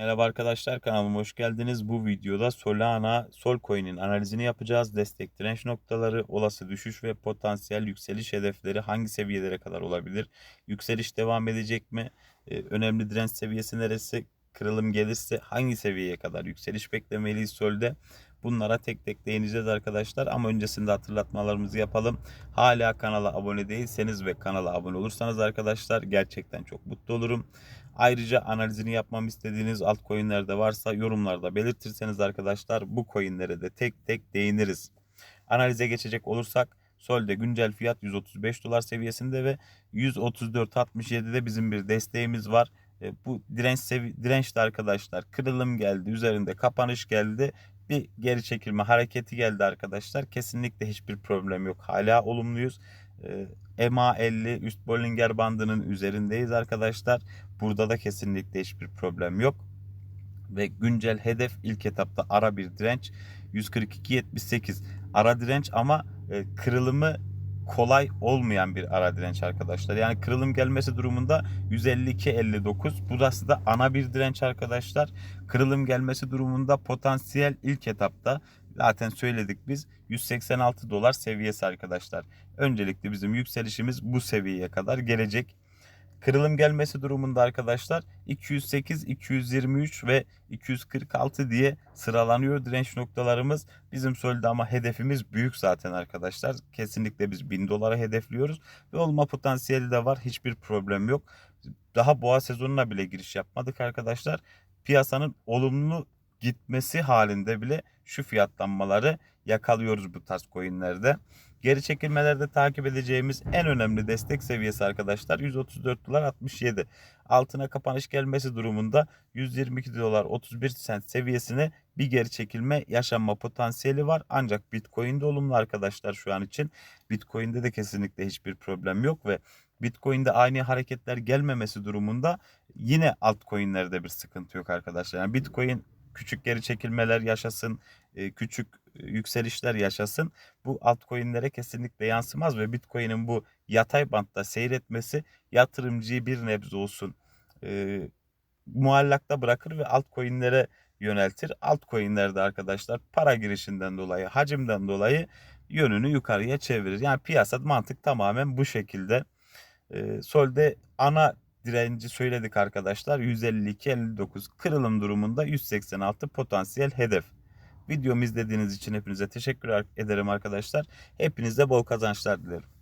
Merhaba arkadaşlar kanalıma hoş geldiniz. Bu videoda Solana Solcoin'in analizini yapacağız. Destek direnç noktaları, olası düşüş ve potansiyel yükseliş hedefleri hangi seviyelere kadar olabilir? Yükseliş devam edecek mi? Ee, önemli direnç seviyesi neresi? Kırılım gelirse hangi seviyeye kadar yükseliş beklemeliyiz Sol'de? Bunlara tek tek değineceğiz arkadaşlar ama öncesinde hatırlatmalarımızı yapalım. Hala kanala abone değilseniz ve kanala abone olursanız arkadaşlar gerçekten çok mutlu olurum. Ayrıca analizini yapmamı istediğiniz altcoin'ler de varsa yorumlarda belirtirseniz arkadaşlar bu coin'lere de tek tek değiniriz. Analize geçecek olursak Sol'de güncel fiyat 135 dolar seviyesinde ve 134.67'de bizim bir desteğimiz var. E, bu direnç dirençli arkadaşlar kırılım geldi üzerinde kapanış geldi bir geri çekilme hareketi geldi arkadaşlar. Kesinlikle hiçbir problem yok. Hala olumluyuz. EMA 50 üst Bollinger bandının üzerindeyiz arkadaşlar. Burada da kesinlikle hiçbir problem yok. Ve güncel hedef ilk etapta ara bir direnç. 142.78 ara direnç ama e, kırılımı kolay olmayan bir ara direnç arkadaşlar. Yani kırılım gelmesi durumunda 152.59 bu da ana bir direnç arkadaşlar. Kırılım gelmesi durumunda potansiyel ilk etapta zaten söyledik biz 186 dolar seviyesi arkadaşlar. Öncelikle bizim yükselişimiz bu seviyeye kadar gelecek. Kırılım gelmesi durumunda arkadaşlar 208, 223 ve 246 diye sıralanıyor direnç noktalarımız. Bizim solde ama hedefimiz büyük zaten arkadaşlar. Kesinlikle biz 1000 dolara hedefliyoruz ve olma potansiyeli de var. Hiçbir problem yok. Daha boğa sezonuna bile giriş yapmadık arkadaşlar. Piyasanın olumlu gitmesi halinde bile şu fiyatlanmaları yakalıyoruz bu tarz coinlerde. Geri çekilmelerde takip edeceğimiz en önemli destek seviyesi arkadaşlar 134 dolar 67. Altına kapanış gelmesi durumunda 122 dolar 31 sent seviyesine bir geri çekilme yaşanma potansiyeli var. Ancak Bitcoin'de olumlu arkadaşlar şu an için. Bitcoin'de de kesinlikle hiçbir problem yok ve Bitcoin'de aynı hareketler gelmemesi durumunda yine altcoin'lerde bir sıkıntı yok arkadaşlar. Yani Bitcoin küçük geri çekilmeler yaşasın, e, küçük e, yükselişler yaşasın. Bu altcoin'lere kesinlikle yansımaz ve Bitcoin'in bu yatay bantta seyretmesi yatırımcıyı bir nebze olsun e, muallakta bırakır ve altcoin'lere yöneltir. Altcoin'lerde arkadaşlar para girişinden dolayı, hacimden dolayı yönünü yukarıya çevirir. Yani piyasa mantık tamamen bu şekilde. E, Sol'de ana direnci söyledik arkadaşlar. 152-59 kırılım durumunda 186 potansiyel hedef. Videomu izlediğiniz için hepinize teşekkür ederim arkadaşlar. Hepinize bol kazançlar dilerim.